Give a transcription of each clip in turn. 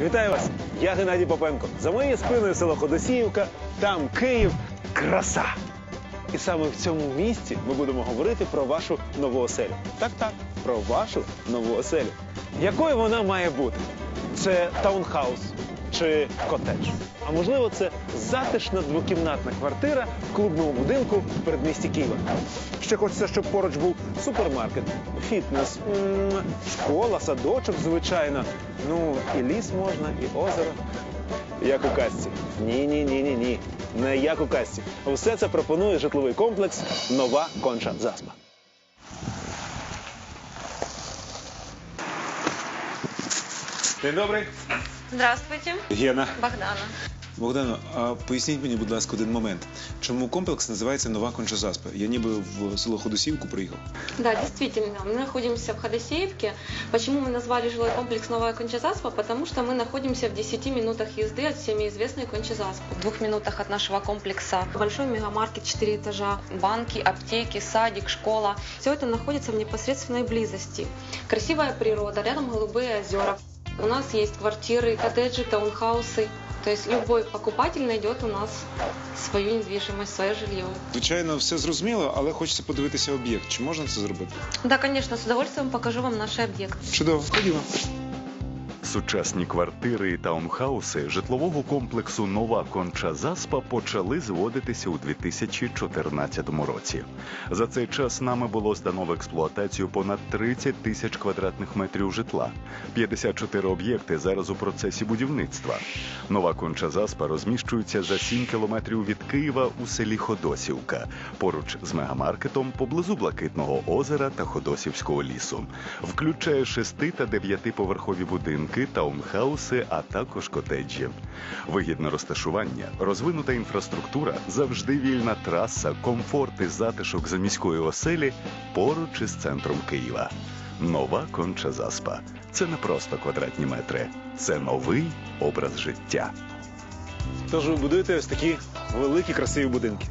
Вітаю вас! Я Геннадій Попенко. За моєю спиною село Ходосіївка, там Київ, краса. І саме в цьому місці ми будемо говорити про вашу нову оселю. Так, так, про вашу нову оселю. Якою вона має бути? Це таунхаус чи котедж? А можливо, це затишна двокімнатна квартира в клубному будинку в передмісті Києва. Ще хочеться, щоб поруч був супермаркет, фітнес, школа, садочок, звичайно. Ну, і ліс можна, і озеро. Як у казці. Ні, ні, ні, ні, ні. Не як у казці. Все це пропонує житловий комплекс Нова конча заспа. День добрий. Здравствуйте, Гена. Богдана. Богдано, а поясніть мені, будь ласка, один момент. Чому комплекс називається Нова Конча-Заспа? Я ніби в село Ходосівку приїхав. Да, действительно, мы находимся в Ходосеевке. Почему мы назвали жилой комплекс Новая Кончазаспа? Потому что мы находимся в 10 минутах езды от всеми известной Кончазаспы. В двух минутах от нашего комплекса большой мегамаркет, 4 этажа, банки, аптеки, садик, школа. Все это находится в непосредственной близости. Красивая природа, рядом голубые озера. У нас есть квартиры, коттеджи, таунхаусы. То есть любой покупатель найдет у нас свою недвижимость, свое жилье. Звичайно, все зрозуміло, але хочеться подивитися об'єкт. Чи можна це зробити? Да, конечно, с удовольствием покажу вам наш объект. Чудово, ходімо. Сучасні квартири і таунхауси житлового комплексу Нова Конча Заспа почали зводитися у 2014 році. За цей час нами було здано в експлуатацію понад 30 тисяч квадратних метрів житла. 54 об'єкти зараз у процесі будівництва. Нова Конча Заспа розміщується за 7 кілометрів від Києва у селі Ходосівка, поруч з мегамаркетом поблизу Блакитного озера та Ходосівського лісу. Включає 6 та 9 поверхові будинки, таунхауси, а також котеджі. Вигідне розташування, розвинута інфраструктура, завжди вільна траса, комфорт і затишок за міської оселі поруч із центром Києва. Нова конча заспа. Це не просто квадратні метри, це новий образ життя. Тож ви будуєте ось такі великі красиві будинки.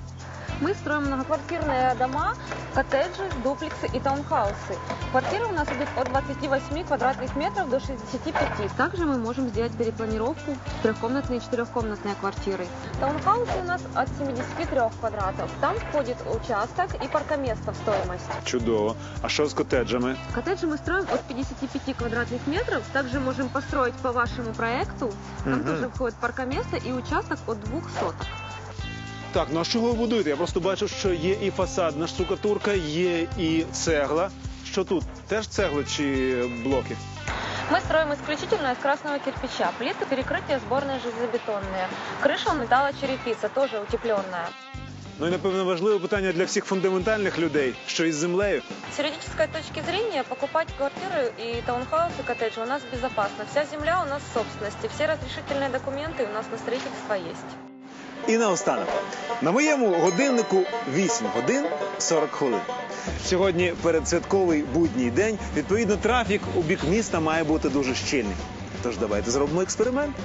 Мы строим многоквартирные дома, коттеджи, дуплексы и таунхаусы. Квартиры у нас идут от 28 квадратных метров до 65. Также мы можем сделать перепланировку в трехкомнатные и четырехкомнатные квартиры. Таунхаусы у нас от 73 квадратов. Там входит участок и паркоместо в стоимость. Чудово. А що з котеджами? Коттеджи мы строим от 55 квадратных метров. Также можем построить по вашему проекту. Там Мгм. тоже входит паркоместо и участок от двух соток. Так, ну а з чого ви будуєте? Я просто бачу, що є і фасадна штукатурка, є і цегла. Що тут? Теж цегли чи блоки? Мы строим исключительно из красного кирпича. Плиты перекрытия сборные железобетонные. Крыша металлочерепица, тоже утепленная. Ну і напевно важливе питання для всіх фундаментальних людей, що із землею. С юридической точки зрения покупать квартиры и таунхаусы, коттеджи у нас безопасно. Вся земля у нас в собственности, все разрешительные документы у нас на строительство есть. І наостанок. На моєму годиннику 8 годин 40 хвилин. Сьогодні передсвятковий будній день. Відповідно, трафік у бік міста має бути дуже щільний. Тож давайте зробимо експеримент.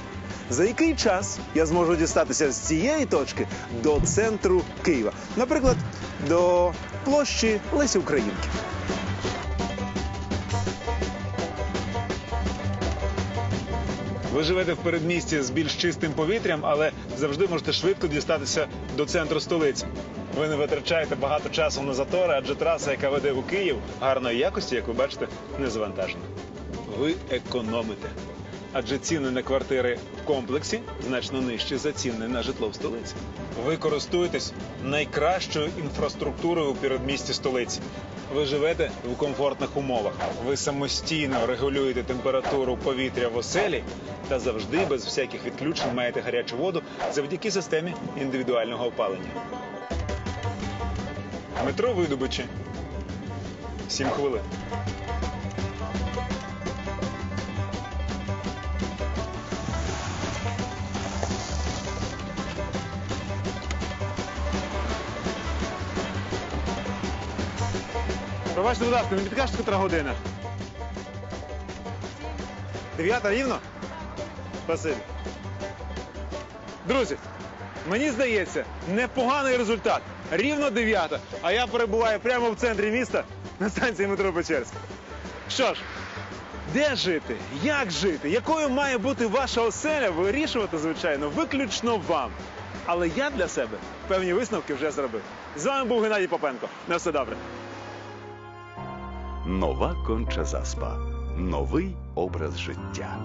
За який час я зможу дістатися з цієї точки до центру Києва? Наприклад, до площі Лесі Українки. Ви живете в передмісті з більш чистим повітрям, але завжди можете швидко дістатися до центру столиці. Ви не витрачаєте багато часу на затори, адже траса, яка веде у Київ, гарної якості, як ви бачите, не завантажена. Ви економите. Адже ціни на квартири в комплексі значно нижчі за ціни на житло в столиці. Ви користуєтесь найкращою інфраструктурою у передмісті столиці. Ви живете в комфортних умовах. Ви самостійно регулюєте температуру повітря в оселі та завжди без всяких відключень маєте гарячу воду завдяки системі індивідуального опалення. Метро видобичі. Сім хвилин. Пробачте, будь ласка, не підкажете, котра година? Дев'ята рівно? Спасибі. Друзі, мені здається, непоганий результат. Рівно дев'ята, а я перебуваю прямо в центрі міста на станції метро Печерська. Що ж, Де жити? Як жити? Якою має бути ваша оселя? Вирішувати, звичайно, виключно вам. Але я для себе певні висновки вже зробив. З вами був Геннадій Попенко. На все добре. Нова конча заспа. Новий образ життя.